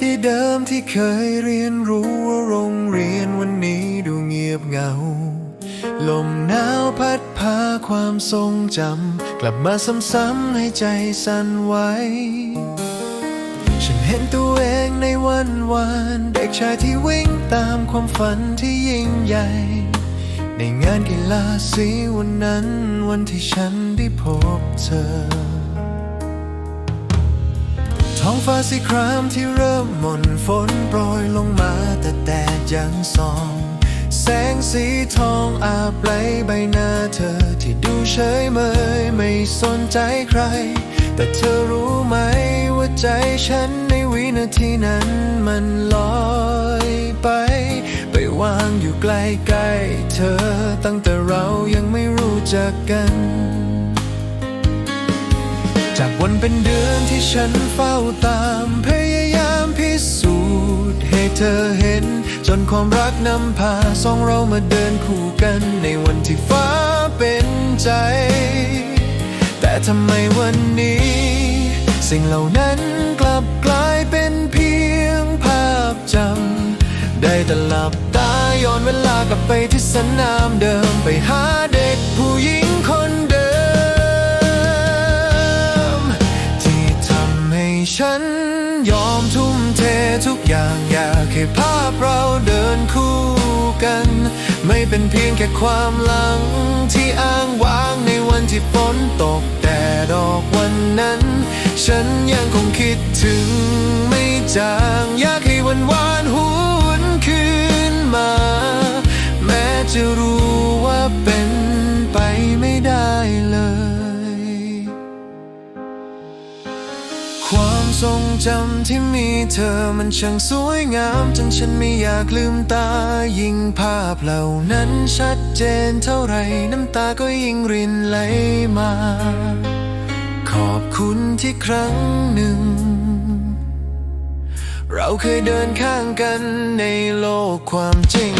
ที่เดิมที่เคยเรียนรู้ว่าโรงเรียนวันนี้ดูเงียบเหงา ลมหนาวพัดพาความทรงจำ กลับมาซ้ำๆให้ใจสั่นไหวฉันเห็นตัวเองในวันวานเด็กชายที่วิ่งตามความฝันที่ยิ่งใหญ่ ในงานกีฬาสีวันนั้นวันที่ฉันได้พบเธอ ท้องฟ้าสีครามที่เริ่มหม่นฝนโปรยลงมาแต่แดดยังส่อง แสงสีทองอาบไหลใบหน้าเธอที่ดูเฉยเมยไม่สนใจใคร แต่เธอรู้ไหมว่าใจฉันในวินาทีนั้นมันลอยไป ไปวางอยู่ใกล้ๆเธอตั้งแต่เรายังไม่รู้จักกัน จากวันเป็นเดือนที่ฉันเฝ้าตามพยายามพิสูจน์ให้เธอเห็น จนความรักนำพาสองเรามาเดินคู่กันในวันที่ฟ้าเป็นใจ แต่ทำไมวันนี้ สิ่งเหล่านั้นกลับกลายเป็นเพียงภาพจำได้แต่หลับตาย้อนเวลากลับไปที่สนามเดิมไปหาเด็กผู้หญิง ทุ่มเททุกอย่างอยากให้ภาพเราเดินคู่กัน ไม่เป็นเพียงแค่ความหลัง ที่อ้างว้างในวันที่ฝนตกแดดออกวันนั้น ฉันยังคงคิดถึงไม่จางอยากให้วันวานหัว ทรงจำที่มีเธอมันช่างสวยงาม จนฉันไม่อยากลืมตา ยิ่งภาพเหล่านั้นชัดเจนเท่าไรน้ำตาก็ยิ่งรินไหลมา ขอบคุณที่ครั้งหนึ่ง เราเคยเดินข้างกันในโลกความจริง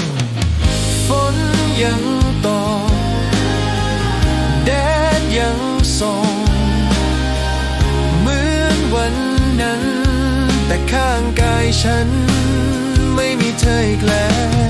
ฝนยังางกายฉัน ไม่มีเธออีกแล้ว